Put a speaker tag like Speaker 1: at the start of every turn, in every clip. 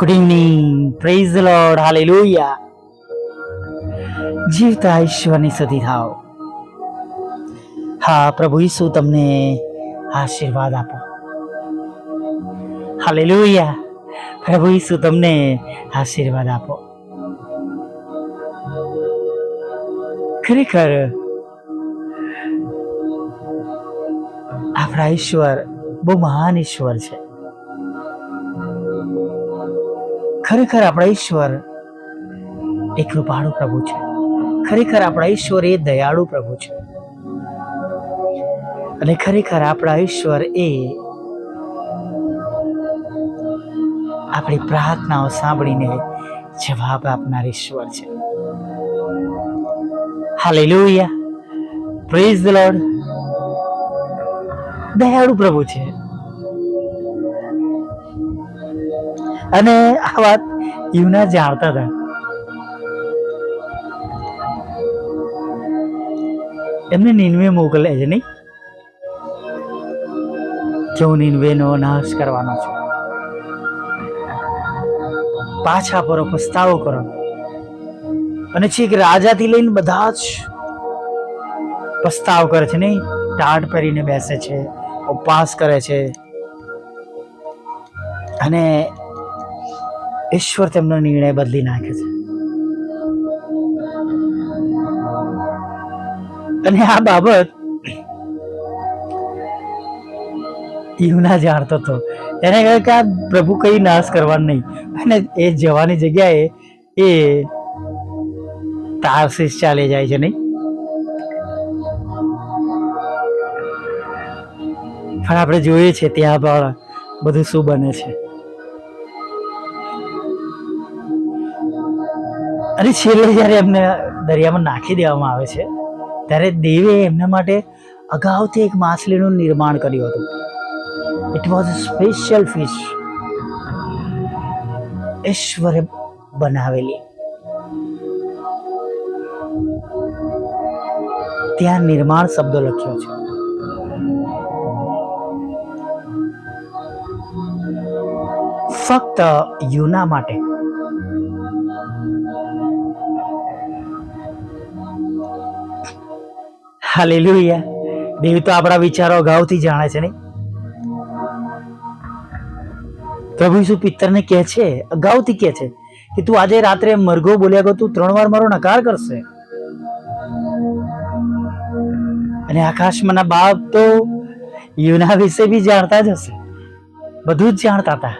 Speaker 1: Good evening praise the hallelujah જીવતા ઈશ્વરની સદી થાવ હા, પ્રભુ ઈસુ તમને આશીર્વાદ આપો. હાલેલુયા પ્રભુ ઈસુ તમને આશીર્વાદ આપો. ખરેખર આપણા ઈશ્વર બહુ મહાન ઈશ્વર છે. ખરેખર આપણા ઈશ્વર એ કૃપાળુ પ્રભુ છે. ખરેખર આપણા ઈશ્વર એ દયાળુ પ્રભુ છે. અને ખરેખર આપણા ઈશ્વર એ આપણી પ્રાર્થનાઓ સાંભળીને જવાબ આપનાર ઈશ્વર છે. હાલેલુયા. પ્રેઝ ધ લોર્ડ દયાળુ પ્રભુ છે. અને આ વાત યુના જાણતા હતા. એમને નીનવે મોકલે છે નહીં? હું નીનવેનો નાશ કરવાનો છું. પાછા પરો પસ્તાવો કરો. અને છેક રાજાથી લઈને બધા જ પસ્તાવ કરે છે નહીં? ટાટ પહેરીને બેસે છે, ઉપવાસ કરે છે. અને ઈશ્વર તેમનો નિર્ણય બદલી નાખે છે. અને આ બાબત યુના જાણતો હતો. એને કહ્યું કે આ પ્રભુ કઈ નાશ કરવાનું નહીં. અને એ જવાની જગ્યાએ એ તારસીસ ચાલે જાય છે નહીં. પણ આપણે જોઈએ છે ત્યાં પણ બધું શું બને છે. અને છેલ્લે જ્યારે એમને દરિયામાં નાખી દેવામાં આવે છે, ત્યારે દેવે એમના માટે અગાઉથી એક માછલીનું નિર્માણ કર્યું હતું. ઇટ વોઝ સ્પેશિયલ ફિશ ઈશ્વરે બનાવેલી. ત્યાં નિર્માણ શબ્દો લખ્યો છે. ફક્ત યુના માટે હાલેલુયા. દેવી તો આપણા વિચારો અગાઉથી જાણે છે નહીં? પ્રભુ ઈસુ પિત્તરને કહે છે, અગાઉથી કહે છે કે તું આજે રાત્રે મરઘો બોલ્યા ગો તું ત્રણ વાર મારો નકાર કરશે. અને આકાશમાંના બાપ તો યુના વિશે બી જાણતા જ હશે. બધું જ જાણતા હતા.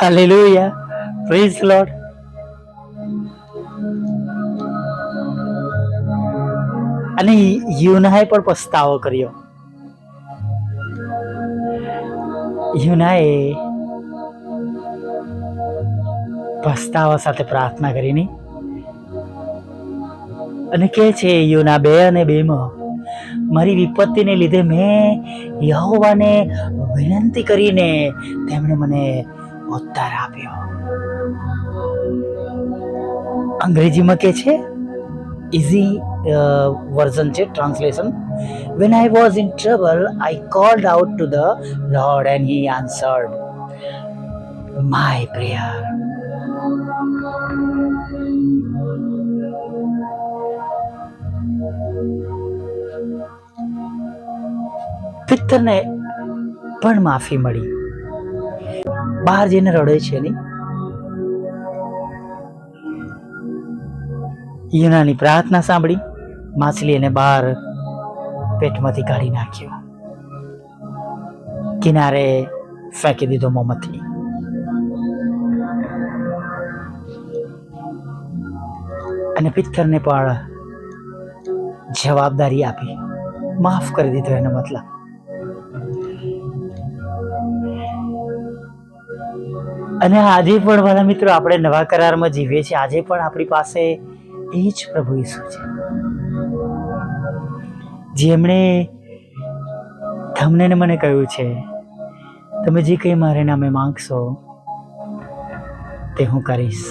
Speaker 1: હાલેલુયા. પ્રેઝ લોર્ડ અને યુનાએ પણ પસ્તાવો કર્યો. યુનાએ પસ્તાવા સાથે પ્રાર્થના કરીને અને કહે છે, યુના બે અને બેમાં મારી વિપત્તિને લીધે મેં યહોવાને વિનંતી કરીને તેમણે મને ઉત્તર આપ્યો. અંગ્રેજીમાં કે છે ઇઝી વર્ઝન છે translation when I was in trouble I called out to the Lord and he answered my prayer પિત્તરને પણ માફી મળી. બહાર જઈને રડે છે નહીં. યુનાની પ્રાર્થના સાંભળી, માછલી એને બહાર પેટમાંથી કાઢી નાખ્યો. કિનારે ફેંકી દીધો મોમથી અને પિત્તરને પણ જવાબદારી આપી, માફ કરી દીધો એનો મતલબ. અને આજે પણ, મારા મિત્રો, આપણે નવા કરારમાં જીવીએ છીએ. આજે પણ આપણી પાસે એ જ પ્રભુ ઈસુ છે. જેમણે તમને ને મને કહ્યું છે, તમે જે કંઈ મારે નામે માંગશો, તે હું કરીશ.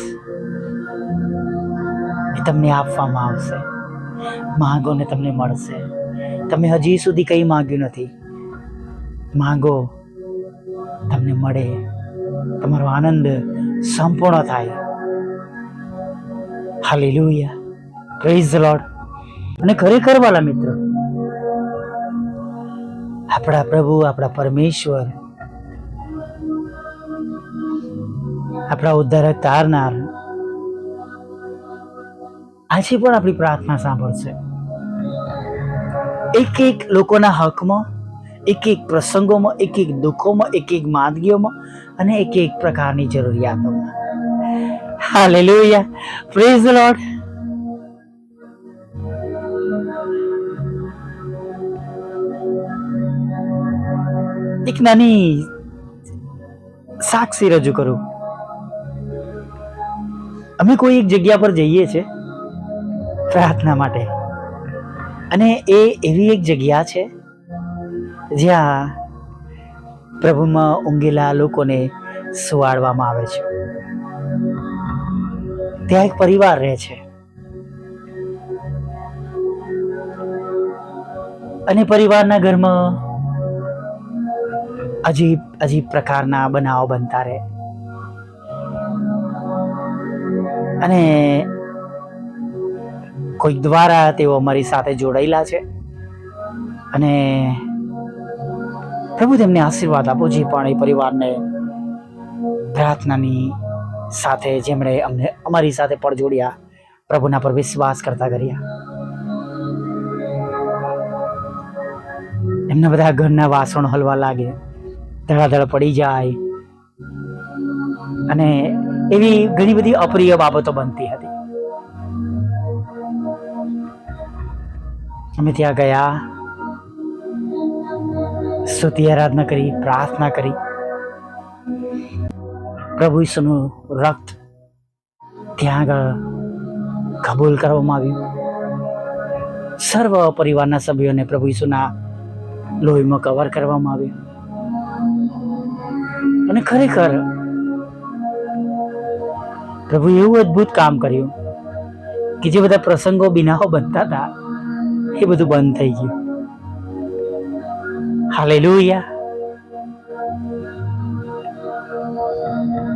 Speaker 1: એ તમને આપવામાં આવશે. માંગો ને તમને મળશે. તમે હજી સુધી કંઈ માંગ્યું નથી. માંગો, તમને મળે. તમારો આનંદ સંપૂર્ણ થાય. હાલેલુયા પ્રેઝ લોર્ડ અને ખરેખર વાલા મિત્રો, આપણા પ્રભુ, આપણા પરમેશ્વર, આપણા ઉદ્ધારક તારનાર, આજે પણ આપણી પ્રાર્થના સાંભળશે. એક એક લોકોના હકમાં એક એક પ્રસંગોમાં એક એક દુઃખોમાં એક એક માંદગીઓમાં અને એક એક પ્રકારની જરૂરિયાતોમાં. Hallelujah Praise the Lord. એક નાની સાક્ષી રજૂ કરું. અમે કોઈ એક જગ્યા પર જઈએ છીએ પ્રાર્થના માટે. અને એ એવી એક જગ્યા છે જ્યાં પ્રભુમાં ઊંઘેલા લોકોને સુવાડવામાં આવે છે. ત્યાં એક પરિવાર રહે છે. અને પરિવારના ઘરમાં અજીબ અજીબ પ્રકારના બનાવો બનતા રહે. અને કોઈક દ્વારા તેઓ અમારી સાથે જોડાયેલા છે. અને પ્રભુ તેમને આશીર્વાદ આપો, જે પણ એ પરિવારને પ્રાર્થનાની સાથે જેમણે અમને અમારી સાથે પણ જોડ્યા, પ્રભુના પર વિશ્વાસ કરતા કર્યા. એમના બધા ઘરના વાસણ હલવા લાગે, ધડાધડ પડી જાય, અને એવી ઘણી બધી અપ્રિય બાબતો બનતી હતી. અમે ત્યાં ગયા, સ્તુતિ આરાધના કરી, પ્રાર્થના કરી. પ્રભુ ઈસુનું રક્ત ત્યાં આગળ કબૂલ કરવામાં આવ્યું. સર્વ પરિવારના સભ્યોને પ્રભુ ઈસુના લોહીમાં કવર કરવામાં આવ્યું. અને ખરેખર પ્રભુ એવું અદ્ભુત કામ કર્યું કે જે બધા પ્રસંગો બિનાઓ બનતા હતા, એ બધું બંધ થઈ ગયું. હાલેલુયા.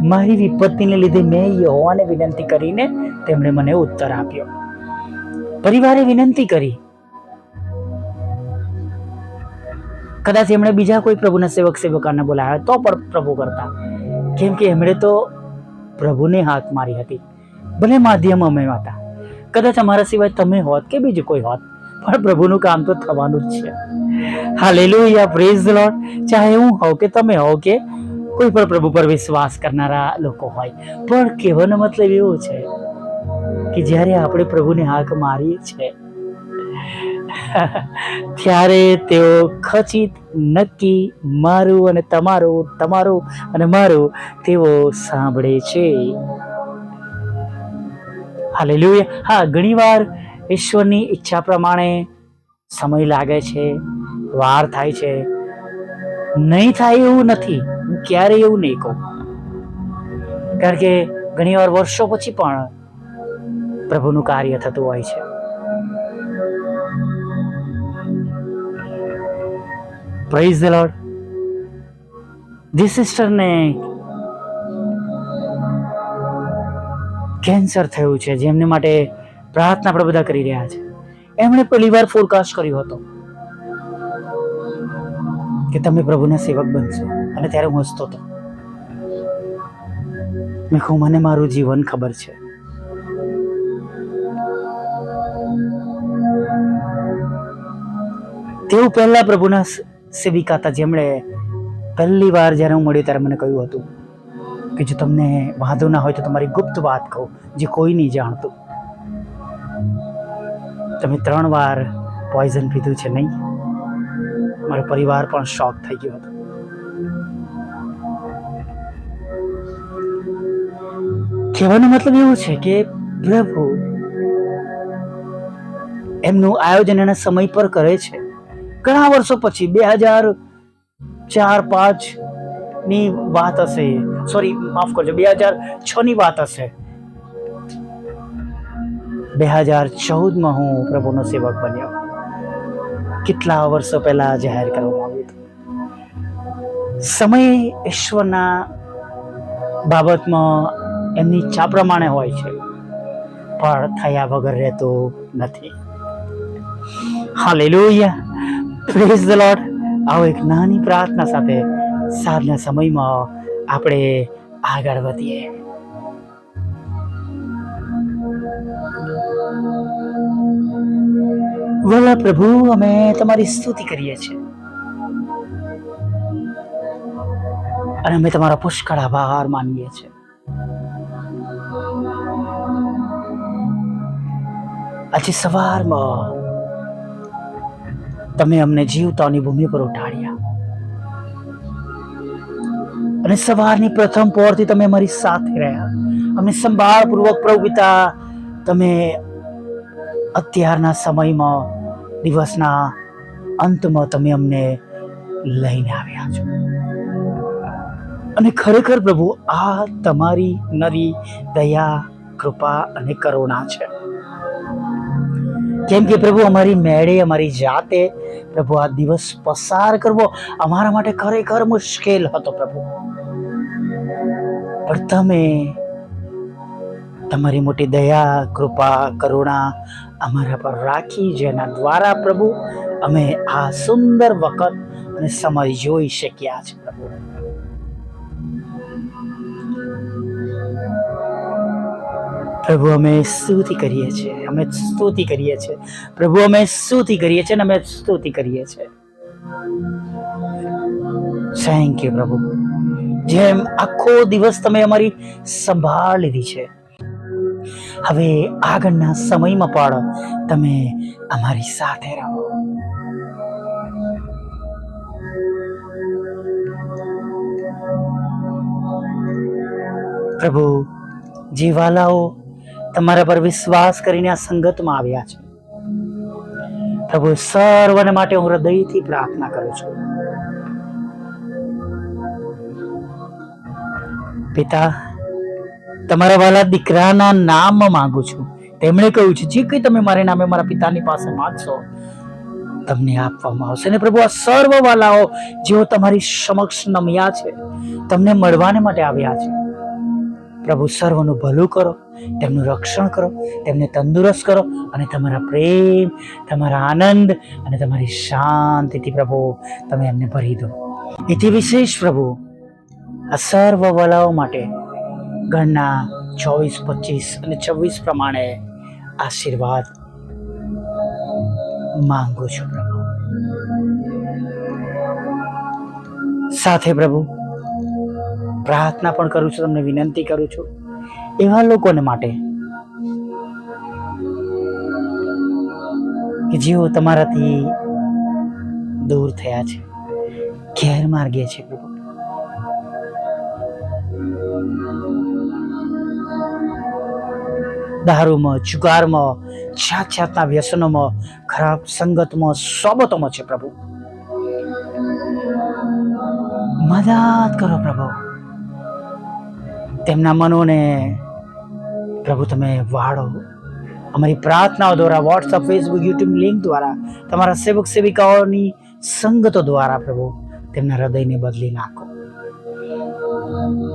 Speaker 1: મારી વિપત્તિને લીધે મેં યહોવાને વિનંતી કરીને તેમણે મને ઉત્તર આપ્યો. પરિવારે વિનંતી કરી. કદાચ એમણે બીજા કોઈ પ્રભુના સેવક સેવકાને બોલાવ્યા તો પણ પ્રભુ કરતા. કેમ કે એમણે તો પ્રભુને હાથ મારી હતી. ભલે માધ્યમ અમે હતા. કદાચ અમારા સિવાય તમે હોત કે બીજું કોઈ હોત, પણ પ્રભુનું કામ તો થવાનું જ છે. Hallelujah, praise the Lord. ચાહે હું હોઉં કે તમે હો કે કોઈ પણ પ્રભુ પર વિશ્વાસ કરનારા લોકો હોય. પણ કહેવાનો મતલબ એવો છે કે જ્યારે આપણે પ્રભુને હાક મારીએ છીએ, ત્યારે તેઓ ખચિત, નક્કી, મારું અને તમારું તમારું અને મારું તેઓ સાંભળે છે. હાલેલુયા. હા, ઘણીવાર ઈશ્વરની ઈચ્છા પ્રમાણે સમય લાગે છે, વાર થાય છે. નહીં થાય એવું નથી. હું ક્યારેય એવું નહીં કહું. કારણ કે ઘણીવાર વર્ષો પછી પણ પ્રભુનું કાર્ય થતું હોય છે. પ્રાઇઝ ધ લોર્ડ ધી સિસ્ટરને કેન્સર થયું છે જેમને માટે પ્રાર્થના આપણે બધા કરી રહ્યા છે. એમણે પહેલી વાર ફોરકાસ્ટ કર્યો હતો કે તમે પ્રભુના સેવક બનશો. અને ત્યારે હું હસતો હતો. મેં કહું, મને મારું જીવન ખબર છે. તેઓ પહેલા પ્રભુના સેવિકા હતા, જેમણે પહેલી વાર જ્યારે હું મળ્યો ત્યારે મને કહ્યું હતું કે જો તમને વાંધો ના હોય તો તમારી ગુપ્ત વાત કહું, જે કોઈ નહીં જાણતું. તમે ત્રણ વાર પોઈઝન પીધું છે નહીં? મારો પરિવાર પણ શોક થઈ ગયો હતો. કહેવાનો મતલબ એવું છે કે પ્રભુ એમનું આયોજન એના સમય પર કરે છે. ઘણા વર્ષો પછી બે હજાર ચાર પાંચની વાત હશે. સોરી માફ કરજો, બે હજાર છ ની વાત હશે. બે હજાર ચૌદમાં હું પ્રભુનો સેવક બન્યો. કેટલા વર્ષો પહેલા જાહેર કરવામાં આવ્યું હતું. સમય ઈશ્વરના બાબતમાં એમની ઈચ્છા પ્રમાણે હોય છે. પણ થયા વગર રહેતો નથી. હાલેલુયા. પ્રેઝ ધ લોર્ડ આવો એક નાની પ્રાર્થના સાથે સાંજના સમયમાં આપણે આગળ વધીએ. વલ્લા પ્રભુ, અમે તમારી સ્તુતિ કરીએ છીએ. અને અમે તમારા પુષ્કળ આભાર માનીએ છીએ. આજે સવારમાં તમે અમને જીવતાની ભૂમિ પર ઉઠાડ્યા. અને સવારની પ્રથમ પોરથી તમે અમારી સાથે રહ્યા. અમને સંભાળપૂર્વક પ્રભુ પિતા તમે અત્યારના સમયમાં, દિવસના અંતમાં તમે અમને લઈને આવ્યા છો. અને ખરેખર પ્રભુ, આ તમારી નરી દયા, કૃપા અને કરુણા છે. કેમ કે પ્રભુ, અમારી મેળે, અમારી જાતે પ્રભુ આ દિવસ પસાર કરવો અમારા માટે ખરેખર મુશ્કેલ હતો પ્રભુ. પણ તમે તમારી મોટી દયા, કૃપા, કરુણા અમારા પર રાખી, જેના દ્વારા પ્રભુ અમે આ સુંદર વખત અને સમય જોઈ શક્યા છે પ્રભુ. પ્રભુ, અમે સ્તુતિ કરીએ છીએ. અમે સ્તુતિ કરીએ છીએ. પ્રભુ, અમે સ્તુતિ કરીએ છીએ અને અમે સ્તુતિ કરીએ છીએ. થેન્ક યુ પ્રભુ. જેમ આખો દિવસ તમે અમારી સંભાળ લીધી છે. હવે આગળના સમયમાં પણ તમે અમારી સાથે રહો. પ્રભુ, જે વાલાઓ તમારા પર વિશ્વાસ કરીને આ સંગતમાં આવ્યા છે. પ્રભુ, સર્વને માટે હું હૃદયથી પ્રાર્થના કરું છું. પિતા, તમારા વાલા દીકરાના નામ માંગુ છું. તેમણે કહ્યું છે, જે કંઈ તમે મારા નામે મારા પિતાની પાસે માંગશો, તમને આપવામાં આવશે. અને પ્રભુ, આ સર્વ વાલાઓ જેઓ તમારી સમક્ષ નમ્યા છે, તમને મળવાને માટે આવ્યા છે. પ્રભુ સર્વનું ભલું કરો, તેમનું રક્ષણ કરો, તેમને તંદુરસ્ત કરો અને તમારા પ્રેમ, તમારા આનંદ અને તમારી શાંતિથી પ્રભુ તમે એમને ભરી દો. એથી વિશેષ પ્રભુ, આ સર્વ વલાઓ માટે ગણના ચોવીસ, પચીસ અને છવ્વીસ પ્રમાણે આશીર્વાદ માંગુ છું પ્રભુ. સાથે પ્રભુ પ્રાર્થના પણ કરું છું, તમને વિનંતી કરું છું. એવા લોકોને માટે કે જેઓ તમારાથી દૂર થયા છે ગેરમાર્ગે છે પ્રભુ. દારૂમાં, જુગારમાં જાત જાતના વ્યસનોમાં, ખરાબ સંગતમાં, સોબતોમાં છે પ્રભુ. મદદ કરો પ્રભુ. તેમના મનોને પ્રભુ તમે વાળો. અમારી પ્રાર્થનાઓ દ્વારા વોટ્સઅપ ફેસબુક યુટ્યુબ લિંક દ્વારા, તમારા સેવક સેવિકાઓની સંગતો દ્વારા પ્રભુ તેમના હૃદયને બદલી નાખો.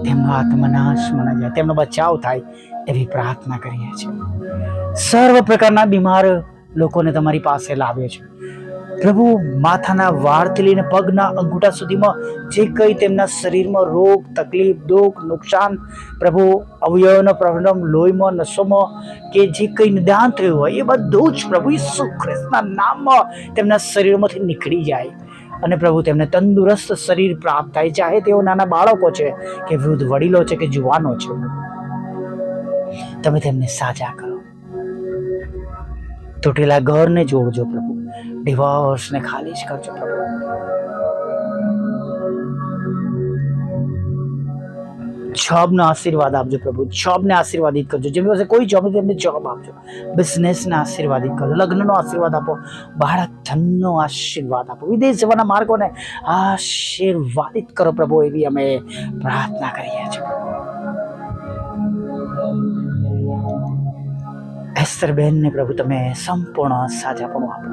Speaker 1: તેમનો આત્મનાશ મના જાય, તેમનો બચાવ થાય એવી પ્રાર્થના કરીએ છીએ. સર્વ પ્રકારના બીમાર લોકોને તમારી પાસે લાવે છે. પ્રભુ માથાના વાળથી લઈને પગના અંગૂઠા સુધીમાં જે કંઈ તેમના શરીરમાં રોગ, તકલીફ, દુઃખ, નુકસાન, પ્રભુ અવયવનો પ્રોબ્લેમ લોહીમાં, નસોમાં કે જે કંઈ નિદાન થયું હોય, એ બધું જ પ્રભુ ઈસુ ખ્રિસ્તના નામમાં તેમના શરીરમાંથી નીકળી જાય. અને પ્રભુ તેમને તંદુરસ્ત શરીર પ્રાપ્ત થાય ચાહે તેઓ નાના બાળકો છે કે વૃદ્ધ વડીલો છે કે જુવાનો છે. તમે તેમને સાજા કરો. તૂટેલા ઘરને જોડજો પ્રભુ. ડિવોર્સને ખાલી જ કરજો પ્રભુ જોબનો આશીર્વાદ આપજો પ્રભુ જોબને આશીર્વાદિત કરજો જેમની પાસે કોઈ જોબ નથી તેમને જોબ આપજો બિઝનેસને આશીર્વાદિત કરજો લગ્નનો આશીર્વાદ આપો બાળક ધનનો આશીર્વાદ આપો વિદેશ જવાના માર્ગોને આશીર્વાદિત કરો પ્રભુ એવી અમે પ્રાર્થના કરીએ છીએ એસ્તર બેનને પ્રભુ તમે સંપૂર્ણ સાજાપણું આપો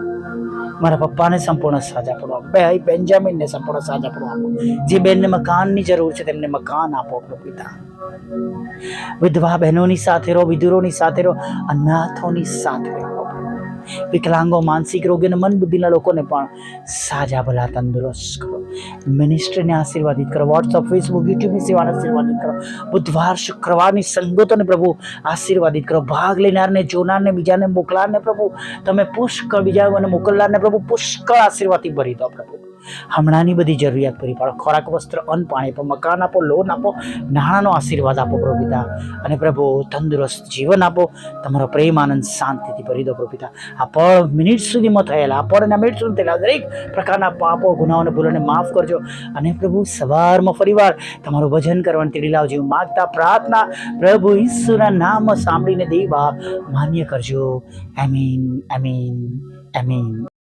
Speaker 1: મારા પપ્પાને સંપૂર્ણ સાજાપણું આપો ભાઈ બેન્જામિનને સંપૂર્ણ સાજાપણું આપો જે બેનને મકાનની જરૂર છે તેમને મકાન આપો પ્રભુ પિતા. વિધવા બહેનોની સાથે રહો, વિધુરોની સાથે રહો, અનાથોની સાથે રહો. વિકલાંગો, માનસિક રોગી અને મન બુદ્ધિના લોકોને પણ સાજા ભલા તંદુરસ્ત કરો. મિનિસ્ટ્રીને આશીર્વાદિત કરો. વોટ્સઅપ ફેસબુક યુટ્યુબની સેવાને આશીર્વાદિત કરો. બુધવાર, શુક્રવારની સંગતોને પ્રભુ આશીર્વાદિત કરો. ભાગ લેનારને, જોનારને, બીજાને મોકલારને પ્રભુ. તમે પુષ્કળ બીજાને મોકલનારને પ્રભુ પુષ્કળ આશીર્વાદથી ભરી દો પ્રભુ. હમણાંની બધી જરૂરિયાત પૂરી પાડો. ખોરાક, વસ્ત્ર, અન્ન, પાણી આપો, મકાન આપો, લોન આપો, નાણાંનો આશીર્વાદ આપો પ્રભુ પિતા અને પ્રભુ, તંદુરસ્ત જીવન આપો. તમારો પ્રેમ, આનંદ, શાંતિથી ભરી દો પ્રભુ પિતા આ પળ મિનિટ સુધીમાં થયેલા, આ પળના મિનિટ સુધી થયેલા દરેક પ્રકારના પાપો, ગુનાઓને ભૂલોને માફ કરજો. અને પ્રભુ, સવારમાં ફરીવાર તમારું ભજન કરવાની તેડી લાવજો. માગતા પ્રાર્થના પ્રભુ ઈસુના નામ સાંભળીને દેવા માન્ય કરજો. એમીન એમીન એમીન